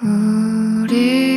우리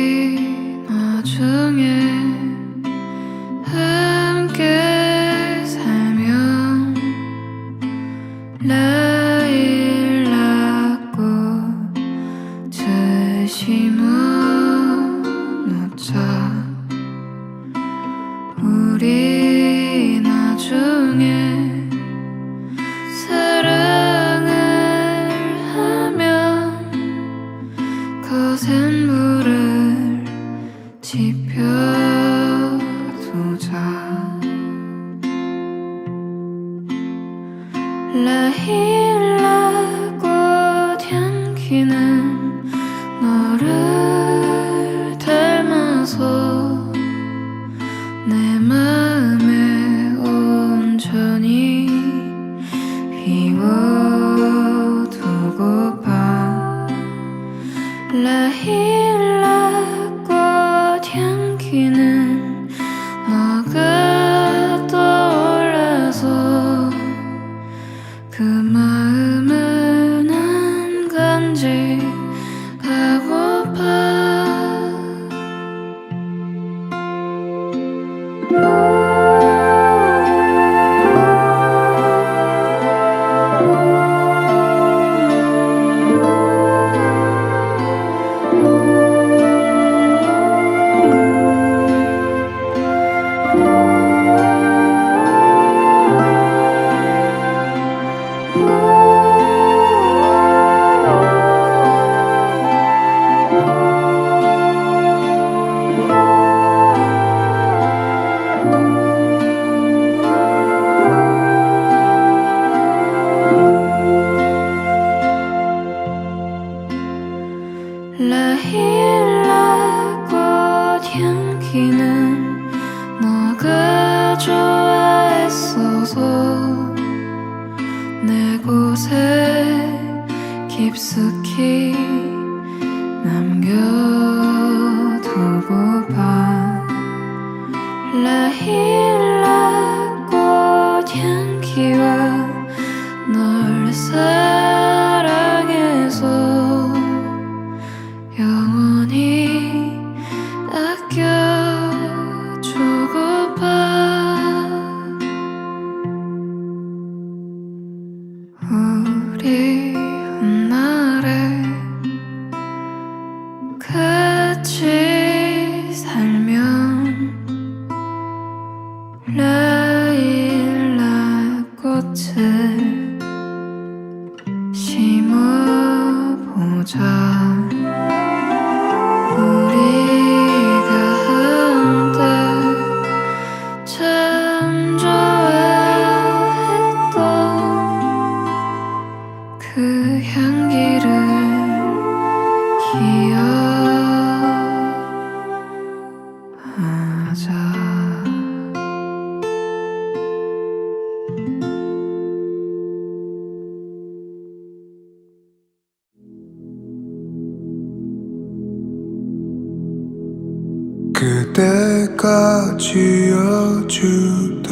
지어주던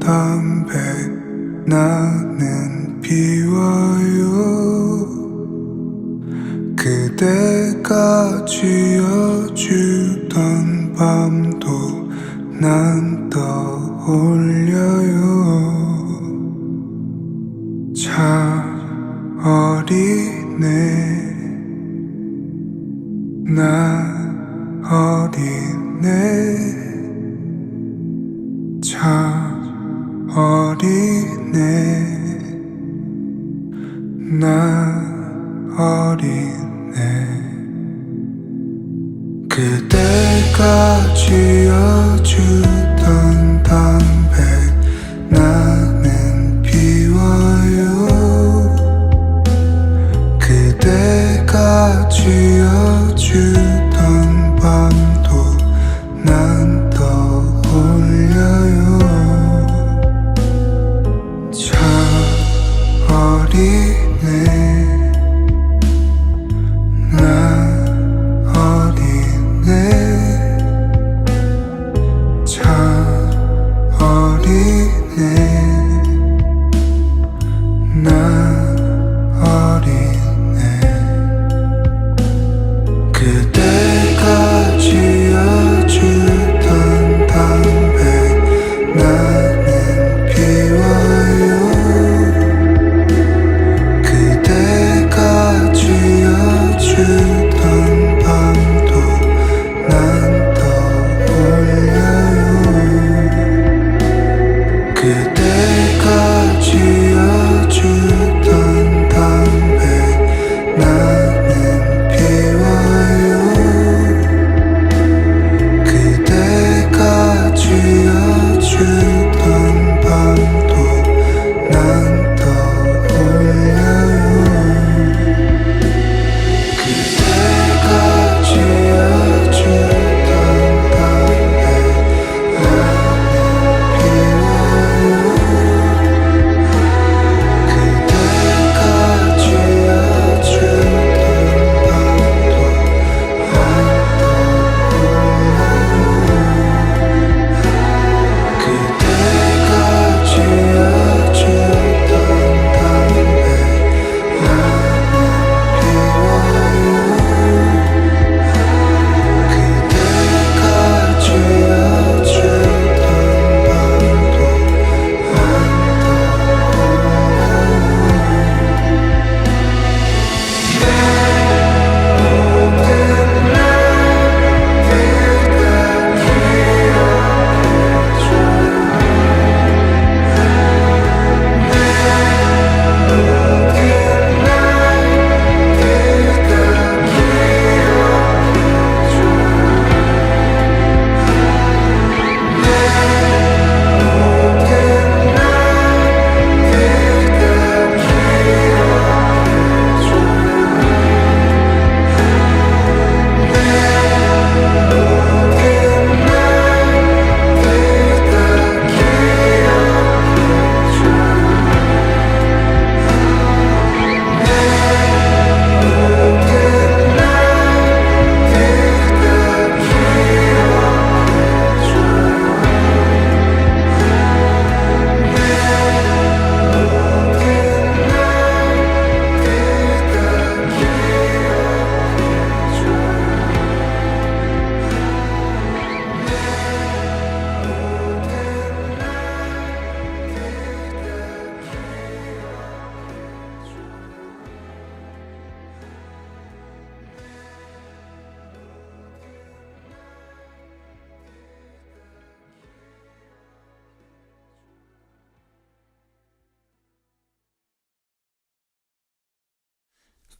담배 나는 피워요. 그대가 지어주던 밤도 난 떠올려요.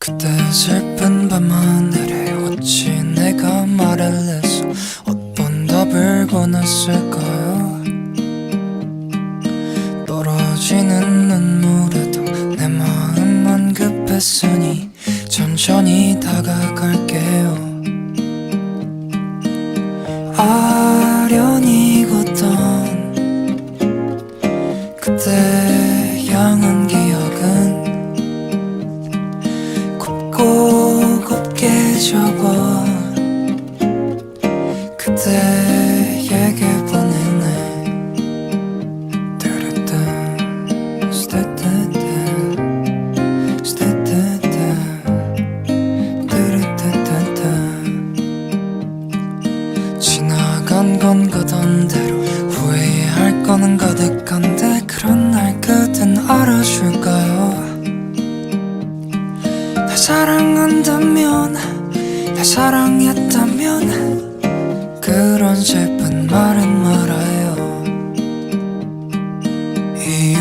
그때 슬픈 밤 하늘에 어찌 내가 말을 해서 어떤 답을 권했을까요? 떨어지는 눈물에도 내 마음만 급했으니 천천히 다가갈게요. 아련히 걷던 그때 그 이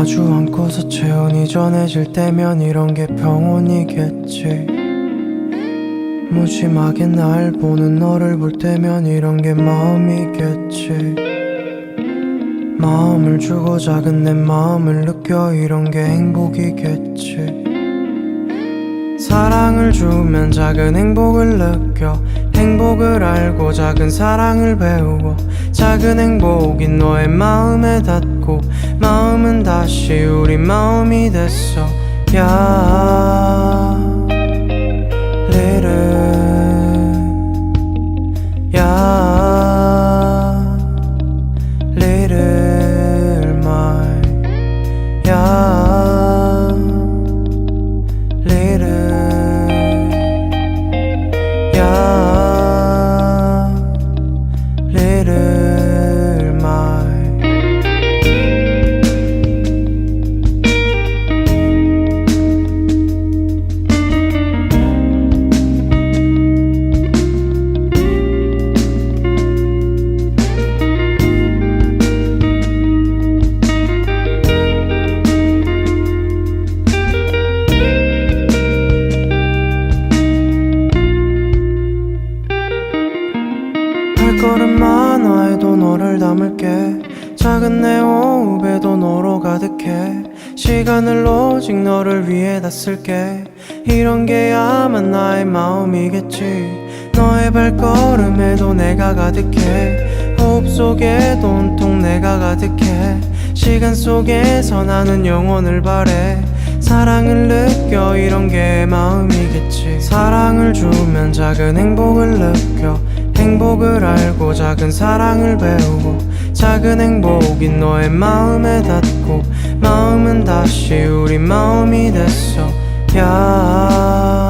마주 앉고서 체온이 전해질 때면 이런 게 병원이겠지. 무심하게 날 보는 너를 볼 때면 이런 게 마음이겠지. 마음을 주고 작은 내 마음을 느껴 이런 게 행복이겠지. 사랑을 주면 작은 행복을 느껴. 행복을 알고 작은 사랑을 배우고 작은 행복이 너의 마음에 닿 고 마음은 다시 우리 마음이 됐어. 야 마음이겠지. 너의 발걸음에도 내가 가득해. 호흡 속에도 온통 내가 가득해. 시간 속에서 나는 영원을 바래. 사랑을 느껴 이런 게 마음이겠지. 사랑을 주면 작은 행복을 느껴. 행복을 알고 작은 사랑을 배우고 작은 행복이 너의 마음에 닿고 마음은 다시 우리 마음이 됐어. 야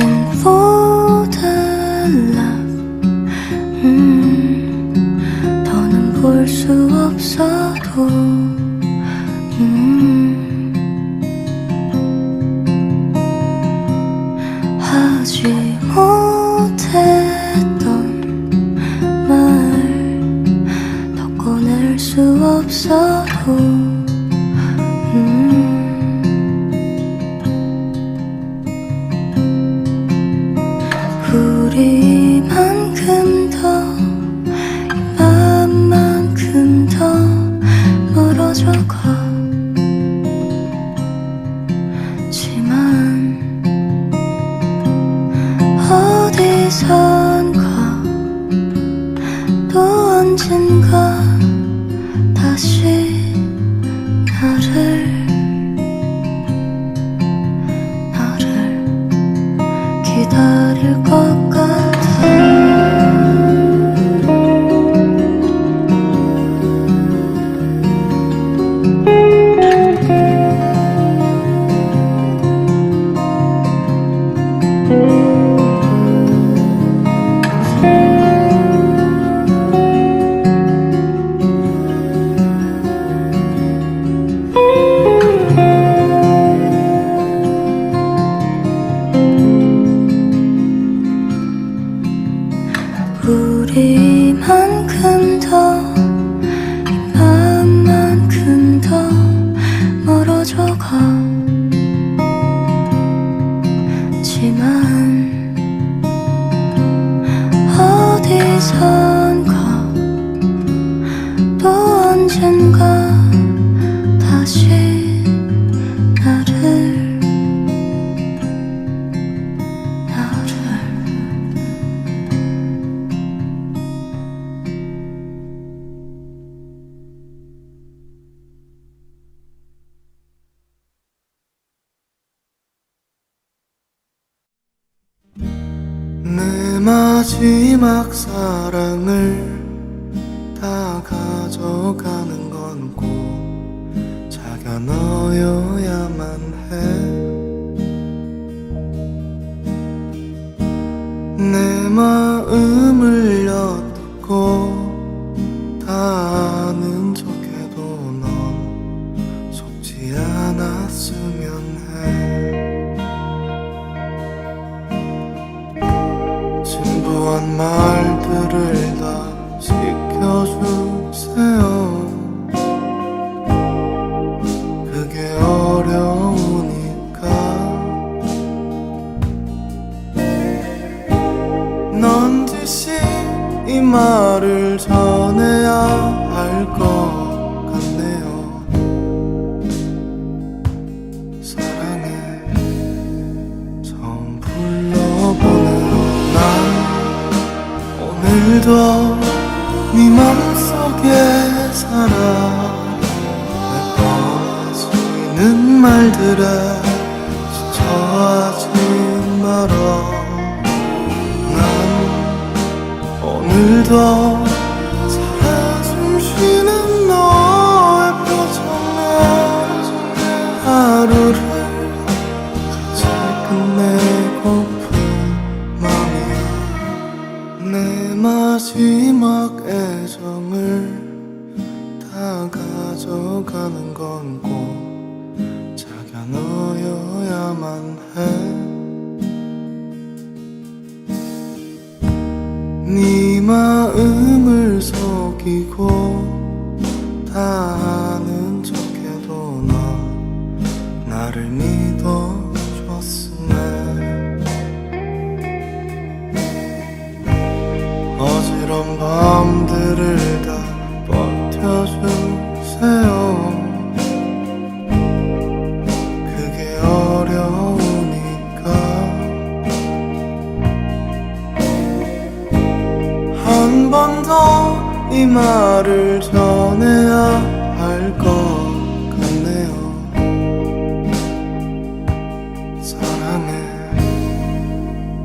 은푸드 란？으음, 더는 볼 수 없어도 음, 하지 못했던 말 더 꺼낼 수 없어도 어디선 우리만큼 마지막 사랑을 다 가져가는 건 꼭 자가 너여야만 해. 내 마음을 말들을 다 지켜주세요. 그게 어려우니까. 넌지시 이 말을 전해야 할것 오늘도 네 맘속에 살아 내 뻔해지는 말들에 지쳐하지 말아 난 오늘도 마지막 애정을 다 가져가는 건 꼭 자기야 너여야만 해 네 마음을 속이고 다 한 번 더 이 말을 전해야 할 것 같네요. 사랑해.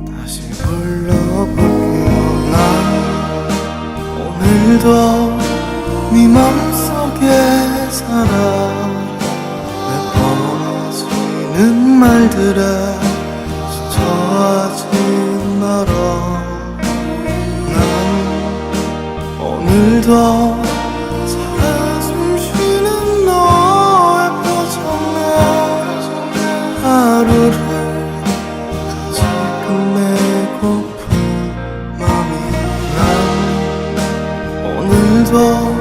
다시 불러볼게요. 난 오늘도 네 맘속에 살아. 내 뻔해지는 말들에 살아 숨쉬는 너의 표정에 하루를 같이 끝내고픈 마음이 난 오늘도